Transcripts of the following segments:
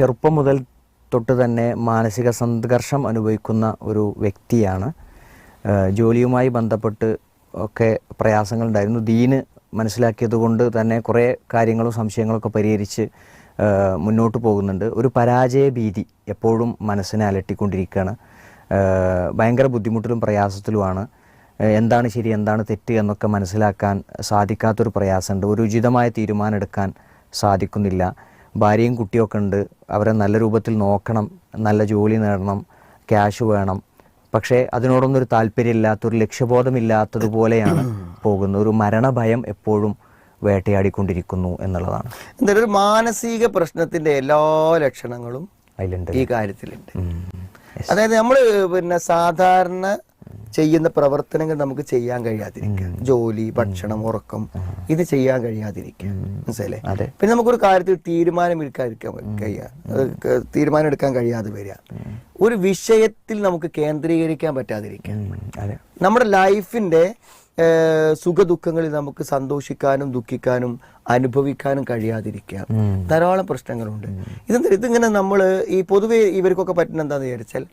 ചെറുപ്പം മുതൽ തൊട്ട് തന്നെ മാനസിക സംഘർഷം അനുഭവിക്കുന്ന ഒരു വ്യക്തിയാണ്. ജോലിയുമായി ബന്ധപ്പെട്ട് ഒക്കെ പ്രയാസങ്ങളുണ്ടായിരുന്നു. ദീന് മനസ്സിലാക്കിയത് കൊണ്ട് തന്നെ കുറേ കാര്യങ്ങളും സംശയങ്ങളൊക്കെ പരിഹരിച്ച് മുന്നോട്ട് പോകുന്നുണ്ട്. ഒരു പരാജയ ഭീതി എപ്പോഴും മനസ്സിനെ അലട്ടിക്കൊണ്ടിരിക്കുകയാണ്. ഭയങ്കര ബുദ്ധിമുട്ടിലും പ്രയാസത്തിലുമാണ്. എന്താണ് ശരി എന്താണ് തെറ്റ് എന്നൊക്കെ മനസ്സിലാക്കാൻ സാധിക്കാത്തൊരു പ്രയാസമുണ്ട്. ഒരു ഉചിതമായ തീരുമാനം എടുക്കാൻ സാധിക്കുന്നില്ല. ഭാര്യയും കുട്ടിയൊക്കെ ഉണ്ട്. അവരെ നല്ല രൂപത്തിൽ നോക്കണം നല്ല ജോലി നേടണം ക്യാഷ് വേണം. പക്ഷേ അതിനോടൊന്നും ഒരു താല്പര്യമില്ലാത്ത ഒരു ലക്ഷ്യബോധമില്ലാത്തതുപോലെയാണ് പോകുന്നത്. ഒരു മരണഭയം എപ്പോഴും വേട്ടയാടിക്കൊണ്ടിരിക്കുന്നു എന്നുള്ളതാണ്. എന്തായാലും ഒരു മാനസിക പ്രശ്നത്തിന്റെ എല്ലാ ലക്ഷണങ്ങളും അതിലുണ്ട്. ഈ കാര്യത്തിലുണ്ട്. അതായത് നമ്മൾ പിന്നെ സാധാരണ ചെയ്യുന്ന പ്രവർത്തനങ്ങൾ നമുക്ക് ചെയ്യാൻ കഴിയാതിരിക്കുക. ജോലി ഭക്ഷണം ഉറക്കം ഇത് ചെയ്യാൻ കഴിയാതിരിക്കുക. മനസ്സിലേ. പിന്നെ നമുക്കൊരു കാര്യത്തിൽ തീരുമാനം എടുക്കാതിരിക്കാൻ കഴിയുക തീരുമാനം എടുക്കാൻ കഴിയാതെ വരിക. ഒരു വിഷയത്തിൽ നമുക്ക് കേന്ദ്രീകരിക്കാൻ പറ്റാതിരിക്കുക. നമ്മുടെ ലൈഫിന്റെ സുഖദുഃഖങ്ങളിൽ നമുക്ക് സന്തോഷിക്കാനും ദുഃഖിക്കാനും അനുഭവിക്കാനും കഴിയാതിരിക്കുക. ധാരാളം പ്രശ്നങ്ങളുണ്ട്. ഇതെന്താ ഇതിങ്ങനെ നമ്മൾ ഈ പൊതുവെ ഇവർക്കൊക്കെ പറ്റുന്ന എന്താണെന്ന് വിചാരിച്ചാൽ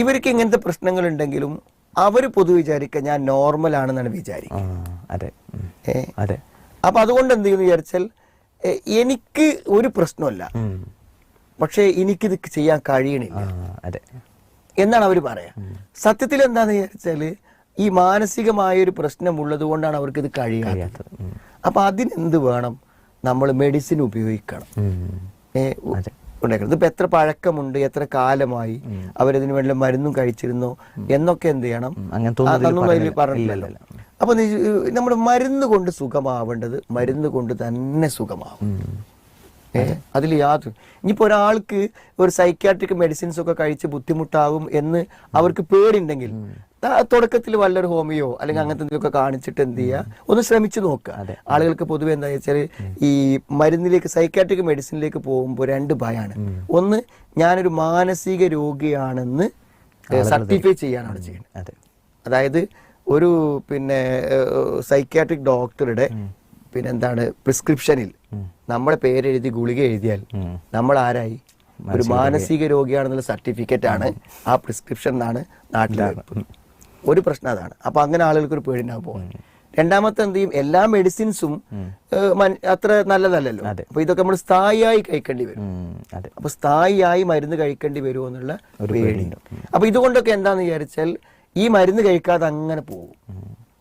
ഇവർക്ക് ഇങ്ങനത്തെ പ്രശ്നങ്ങൾ ഉണ്ടെങ്കിലും അവർ പൊതു വിചാരിക്കുക ഞാൻ നോർമൽ ആണെന്നാണ് വിചാരിക്കുക അതെ. അതെ. അപ്പൊ അതുകൊണ്ട് എന്ത് ചെയ്യുന്നു വിചാരിച്ചാൽ എനിക്ക് ഒരു പ്രശ്നമല്ല പക്ഷെ എനിക്കിത് ചെയ്യാൻ കഴിയണില്ല. അതെ. എന്നാണ് അവർ പറയാ. സത്യത്തിൽ എന്താന്ന് വിചാരിച്ചാൽ ഈ മാനസികമായ ഒരു പ്രശ്നം ഉള്ളത് കൊണ്ടാണ് അവർക്ക് ഇത് കഴിയാത്തത്. അപ്പൊ അതിനെന്ത് വേണം? നമ്മൾ മെഡിസിൻ ഉപയോഗിക്കണം. ഉം. ഏ, ഉ- എത്ര പഴക്കമുണ്ട് എത്ര കാലമായി അവരതിന് വേണ്ടി മരുന്നും കഴിച്ചിരുന്നോ എന്നൊക്കെ എന്ത് ചെയ്യണം? അതൊന്നും അതിൽ പറഞ്ഞില്ല. പറഞ്ഞില്ലല്ലോ. അപ്പൊ നമ്മൾ മരുന്ന് കൊണ്ട് സുഖമാവേണ്ടത് മരുന്ന് കൊണ്ട് തന്നെ സുഖമാവും. അതിൽ യാതൊരു ഇനിയിപ്പോ ഒരാൾക്ക് ഒരു സൈക്യാട്രിക് മെഡിസിൻസ് ഒക്കെ കഴിച്ച് ബുദ്ധിമുട്ടാവും എന്ന് അവർക്ക് പേടിയുണ്ടെങ്കിൽ തുടക്കത്തിൽ വല്ലൊരു ഹോമിയോ അല്ലെങ്കിൽ അങ്ങനത്തെ എന്തെങ്കിലുമൊക്കെ കാണിച്ചിട്ട് എന്ത് ചെയ്യുക ഒന്ന് ശ്രമിച്ചു നോക്കുക. ആളുകൾക്ക് പൊതുവെ എന്താ വെച്ചാൽ ഈ മരുന്നിലേക്ക് സൈക്കാട്രിക് മെഡിസിനിലേക്ക് പോകുമ്പോൾ രണ്ട് ഭയമാണ് ഒന്ന് ഞാനൊരു മാനസിക രോഗിയാണെന്ന് സർട്ടിഫൈ ചെയ്യാനാണ് ചെയ്യുന്നത് അതെ. അതായത് ഒരു പിന്നെ സൈക്കാട്രിക് ഡോക്ടറുടെ പിന്നെ എന്താണ് പ്രിസ്ക്രിപ്ഷനിൽ നമ്മുടെ പേരെഴുതി ഗുളിക എഴുതിയാൽ നമ്മൾ ആരായി? ഒരു മാനസിക രോഗിയാണെന്നുള്ള സർട്ടിഫിക്കറ്റ് ആണ് ആ പ്രിസ്ക്രിപ്ഷൻ എന്നാണ് നാട്ടിൽ ഒരു പ്രശ്നം അതാണ്. അപ്പൊ അങ്ങനെ ആളുകൾക്ക് ഒരു പേടിണ്ടാവും പോകാൻ രണ്ടാമത്തെ എന്ത് ചെയ്യും? എല്ലാ മെഡിസിൻസും അത്ര നല്ലതല്ലല്ലോ. അപ്പൊ ഇതൊക്കെ നമ്മൾ സ്ഥായിയായി കഴിക്കേണ്ടി വരും. അപ്പൊ സ്ഥായിയായി മരുന്ന് കഴിക്കേണ്ടി വരുമോ എന്നുള്ള പേടിയുണ്ട്. അപ്പൊ ഇതുകൊണ്ടൊക്കെ എന്താന്ന് വിചാരിച്ചാൽ ഈ മരുന്ന് കഴിക്കാതെ അങ്ങനെ പോകും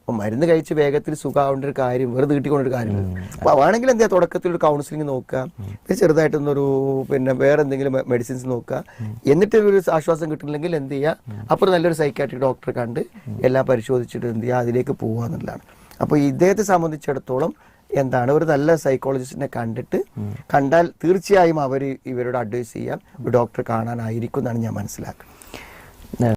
അപ്പൊ മരുന്ന് കഴിച്ച് വേഗത്തിൽ സുഖാവേണ്ട ഒരു കാര്യം വെറുതെ നീട്ടിക്കൊണ്ടൊരു കാര്യം. അപ്പൊ വേണമെങ്കിൽ എന്താ തുടക്കത്തിൽ ഒരു കൗൺസിലിംഗ് നോക്കുക? ചെറുതായിട്ടൊന്നൊരു പിന്നെ വേറെ എന്തെങ്കിലും മെഡിസിൻസ് നോക്കുക. എന്നിട്ട് ഒരു ആശ്വാസം കിട്ടുന്നില്ലെങ്കിൽ എന്ത് ചെയ്യുക? അപ്പുറം നല്ലൊരു സൈക്കാട്രിക് ഡോക്ടറെ കണ്ട് എല്ലാം പരിശോധിച്ചിട്ട് എന്ത് ചെയ്യുക? അതിലേക്ക് പോവുക എന്നുള്ളതാണ്. അപ്പോൾ ഇദ്ദേഹത്തെ സംബന്ധിച്ചിടത്തോളം എന്താണ്? ഒരു നല്ല സൈക്കോളജിസ്റ്റിനെ കണ്ടിട്ട് കണ്ടാൽ തീർച്ചയായും അവർ ഇവരോട് അഡ്വൈസ് ചെയ്യാം. ഒരു ഡോക്ടറെ കാണാനായിരിക്കും എന്നാണ് ഞാൻ മനസ്സിലാക്കുന്നത്.